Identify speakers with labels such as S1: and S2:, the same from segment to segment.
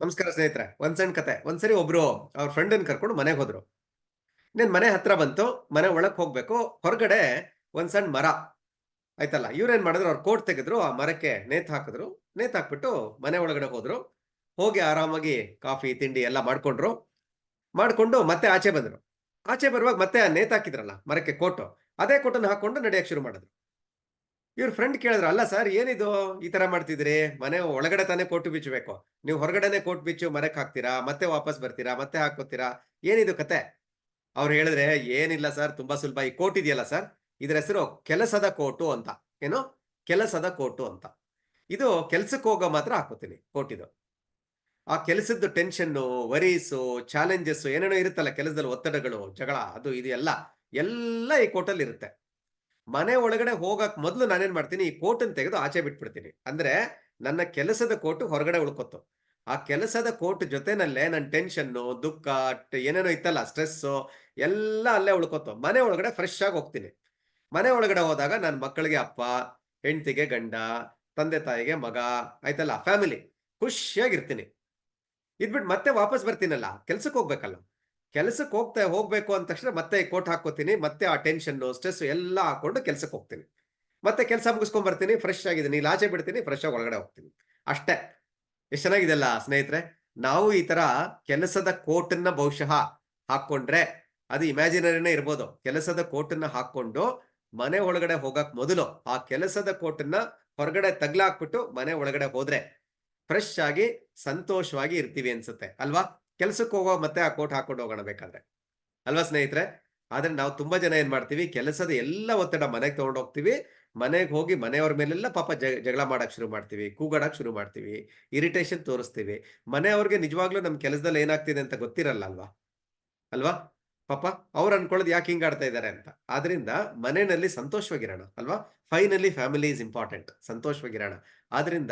S1: ನಮಸ್ಕಾರ ಸ್ನೇಹಿತರೆ, ಒಂದ್ ಸಣ್ಣ ಕತೆ. ಒಂದ್ಸರಿ ಒಬ್ರು ಅವ್ರ ಫ್ರೆಂಡನ್ ಕರ್ಕೊಂಡು ಮನೆಗೆ ಹೋದ್ರು. ಇನ್ನೇನ್ ಮನೆ ಹತ್ರ ಬಂತು, ಮನೆ ಒಳಕ್ ಹೋಗ್ಬೇಕು, ಹೊರಗಡೆ ಒಂದ್ ಸಣ್ಣ ಮರ. ಆಯ್ತಲ್ಲ? ಇವ್ರೇನ್ ಮಾಡಿದ್ರು, ಅವ್ರ ಕೋಟ್ ತೆಗೆದ್ರು, ಆ ಮರಕ್ಕೆ ನೇತ್ ಹಾಕಿದ್ರು. ನೇತ್ ಹಾಕ್ಬಿಟ್ಟು ಮನೆ ಒಳಗಡೆ ಹೋದ್ರು. ಹೋಗಿ ಆರಾಮಾಗಿ ಕಾಫಿ, ತಿಂಡಿ ಎಲ್ಲ ಮಾಡ್ಕೊಂಡ್ರು. ಮಾಡ್ಕೊಂಡು ಮತ್ತೆ ಆಚೆ ಬಂದ್ರು. ಆಚೆ ಬರುವಾಗ ಮತ್ತೆ ಆ ನೇತ್ ಹಾಕಿದ್ರಲ್ಲ ಮರಕ್ಕೆ ಕೋಟು. ಅದೇ ಕೋಟನ್ನು ಹಾಕೊಂಡು ನಡೆಯಕ್ ಶುರು ಮಾಡಿದ್ರು. ಇವ್ರ ಫ್ರೆಂಡ್ ಕೇಳಿದ್ರು, ಅಲ್ಲ ಸರ್ ಏನಿದು? ಈ ತರ ಮಾಡ್ತಿದ್ರಿ. ಮನೆ ಒಳಗಡೆ ತಾನೇ ಕೋಟು ಬಿಚ್ಚಬೇಕು ನೀವು ಹೊರಗಡೆನೆ ಕೋಟ್ ಬಿಚ್ಚು ಮರಕ್ಕೆ ಹಾಕ್ತೀರಾ? ಮತ್ತೆ ವಾಪಸ್ ಬರ್ತೀರಾ? ಮತ್ತೆ ಹಾಕೋತೀರಾ ಏನಿದು ಕತೆ? ಅವ್ರು ಹೇಳಿದ್ರೆ, ಏನಿಲ್ಲ ಸರ್ ತುಂಬಾ ಸುಲಭ. ಈ ಕೋಟ್ ಇದೆಯಲ್ಲ ಸರ್ ಇದ್ರ ಹೆಸರು ಕೆಲಸದ ಕೋಟು ಅಂತ. ಏನು? ಕೆಲಸದ ಕೋಟು ಅಂತ. ಇದು ಕೆಲ್ಸಕ್ಕೆ ಹೋಗೋ ಮಾತ್ರ ಹಾಕೋತೀನಿ ಕೋಟ್ ಇದು ಆ ಕೆಲಸದ ಟೆನ್ಷನ್ನು ವರೀಸು ಚಾಲೆಂಜಸ್ ಏನೇನೋ ಇರುತ್ತಲ್ಲ, ಕೆಲಸದಲ್ಲಿ ಒತ್ತಡಗಳು, ಜಗಳ, ಅದು ಇದು ಎಲ್ಲ ಎಲ್ಲ ಈ ಕೋಟಲ್ಲಿ ಇರುತ್ತೆ. ಮನೆ ಒಳಗಡೆ ಹೋಗಕ್ ಮೊದಲು ನಾನೇನ್ ಮಾಡ್ತೀನಿ, ಈ ಕೋಟನ್ ತೆಗೆದು ಆಚೆ ಬಿಟ್ಬಿಡ್ತೀನಿ. ಅಂದ್ರೆ ನನ್ನ ಕೆಲಸದ ಕೋಟು ಹೊರಗಡೆ ಉಳ್ಕೊತು. ಆ ಕೆಲಸದ ಕೋಟ್ ಜೊತೆನಲ್ಲೇ ನನ್ನ ಟೆನ್ಷನ್ನು, ದುಃಖ ಏನೇನೋ ಇತ್ತಲ್ಲ, ಸ್ಟ್ರೆಸ್ಸು, ಎಲ್ಲ ಅಲ್ಲೇ ಉಳ್ಕೊತು. ಮನೆ ಒಳಗಡೆ ಫ್ರೆಶ್ ಆಗಿ ಹೋಗ್ತೀನಿ. ಮನೆ ಒಳಗಡೆ ಹೋದಾಗ ನನ್ನ ಮಕ್ಕಳಿಗೆ ಅಪ್ಪ, ಹೆಂಡತಿಗೆ ಗಂಡ, ತಂದೆ ತಾಯಿಗೆ ಮಗ, ಆಯ್ತಲ್ಲ, ಫ್ಯಾಮಿಲಿ ಖುಷಿಯಾಗಿರ್ತೀನಿ ಇದ್ಬಿಟ್ಟು ಮತ್ತೆ ವಾಪಸ್ ಬರ್ತೀನಲ್ಲ ಕೆಲ್ಸಕ್ಕೆ ಹೋಗ್ಬೇಕಲ್ಲ. ಕೆಲಸಕ್ಕೆ ಹೋಗ್ತಾ ಹೋಗ್ಬೇಕು ಅಂದ ತಕ್ಷಣ ಮತ್ತೆ ಕೋಟ್ ಹಾಕೋತೀನಿ ಮತ್ತೆ ಆ ಟೆನ್ಷನ್ ಸ್ಟ್ರೆಸ್ ಎಲ್ಲ ಹಾಕೊಂಡು ಕೆಲ್ಸಕ್ಕೆ ಹೋಗ್ತೀನಿ. ಮತ್ತೆ ಕೆಲಸ ಮುಗಿಸ್ಕೊಂಡ್ ಬರ್ತೀನಿ ಫ್ರೆಶ್ ಆಗಿದ್ದೀನಿ ಇಲ್ಲಿ ಆಚೆ ಬಿಡ್ತೀನಿ ಫ್ರೆಶ್ ಆಗಿ ಒಳಗಡೆ ಹೋಗ್ತೀನಿ. ಅಷ್ಟೇ. ಎಷ್ಟು ಚೆನ್ನಾಗಿದೆಲ್ಲ ಸ್ನೇಹಿತರೆ? ನಾವು ಈ ತರ ಕೆಲಸದ ಕೋಟನ್ನ ಬಹುಶಃ ಹಾಕೊಂಡ್ರೆ ಅದು ಇಮ್ಯಾಜಿನರಿನೇ ಇರ್ಬೋದು. ಕೆಲಸದ ಕೋಟನ್ನ ಹಾಕೊಂಡು ಮನೆ ಒಳಗಡೆ ಹೋಗಕ್ ಮೊದಲು ಆ ಕೆಲಸದ ಕೋಟನ್ನ ಹೊರಗಡೆ ತಗ್ಲಾಕ್ಬಿಟ್ಟು ಮನೆ ಒಳಗಡೆ ಹೋದ್ರೆ ಫ್ರೆಶ್ ಆಗಿ, ಸಂತೋಷವಾಗಿ ಇರ್ತೀವಿ ಅನ್ಸುತ್ತೆ. ಅಲ್ವಾ? ಕೆಲ್ಸಕ್ಕೆ ಹೋಗೋ ಮತ್ತೆ ಆ ಕೋಟ್ ಹಾಕೊಂಡು ಹೋಗೋಣ ಬೇಕಾದ್ರೆ. ಅಲ್ವಾ ಸ್ನೇಹಿತರೆ? ಆದ್ರೆ ನಾವು ತುಂಬಾ ಜನ ಏನ್ ಮಾಡ್ತೀವಿ? ಕೆಲಸದ ಎಲ್ಲ ಒತ್ತಡ ಮನೆಗೆ ತಗೊಂಡು ಹೋಗ್ತೀವಿ. ಮನೆಗೆ ಹೋಗಿ ಮನೆಯವ್ರ ಮೇಲೆಲ್ಲ ಪಾಪ ಜಗಳ ಮಾಡಕ್ ಶುರು ಮಾಡ್ತೀವಿ. ಕೂಗಾಡಕ್ ಶುರು ಮಾಡ್ತೀವಿ. ಇರಿಟೇಷನ್ ತೋರಿಸ್ತೀವಿ. ಮನೆಯವ್ರಿಗೆ ನಿಜವಾಗ್ಲೂ ನಮ್ ಕೆಲಸದಲ್ಲಿ ಏನಾಗ್ತಿದೆ ಅಂತ ಗೊತ್ತಿರಲ್ಲ ಅಲ್ವಾ? ಅಲ್ವಾ? ಪಾಪ ಅವ್ರು ಅನ್ಕೊಳ್ಳೋದು ಯಾಕೆ ಹಿಂಗಾಡ್ತಾ ಇದ್ದಾರೆ ಅಂತ. ಆದ್ರಿಂದ ಮನೆಯಲ್ಲಿ ಸಂತೋಷವಾಗಿರೋಣ, ಅಲ್ವಾ? ಫೈನಲಿ ಫ್ಯಾಮಿಲಿ ಇಸ್ ಇಂಪಾರ್ಟೆಂಟ್ ಸಂತೋಷವಾಗಿರೋಣ. ಆದ್ರಿಂದ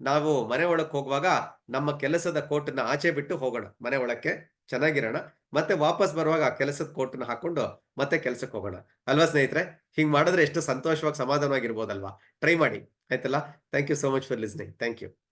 S1: ನಾವು ಮನೆ ಒಳಕ್ಕೆ ಹೋಗುವಾಗ ನಮ್ಮ ಕೆಲಸದ ಕೋಟನ್ನ ಆಚೆ ಬಿಟ್ಟು ಹೋಗೋಣ. ಮನೆ ಒಳಕ್ಕೆ ಚೆನ್ನಾಗಿರೋಣ. ಮತ್ತೆ ವಾಪಸ್ ಬರುವಾಗ ಆ ಕೆಲಸದ ಕೋಟನ್ನ ಹಾಕೊಂಡು ಮತ್ತೆ ಕೆಲಸಕ್ಕೆ ಹೋಗೋಣ. ಅಲ್ವಾ ಸ್ನೇಹಿತರೆ? ಹಿಂಗ್ ಮಾಡಿದ್ರೆ ಎಷ್ಟು ಸಂತೋಷವಾಗಿ ಸಮಾಧಾನವಾಗಿರ್ಬೋದಲ್ವಾ? ಟ್ರೈ ಮಾಡಿ. ಆಯ್ತಲ್ಲ? Thank you so much for listening thank you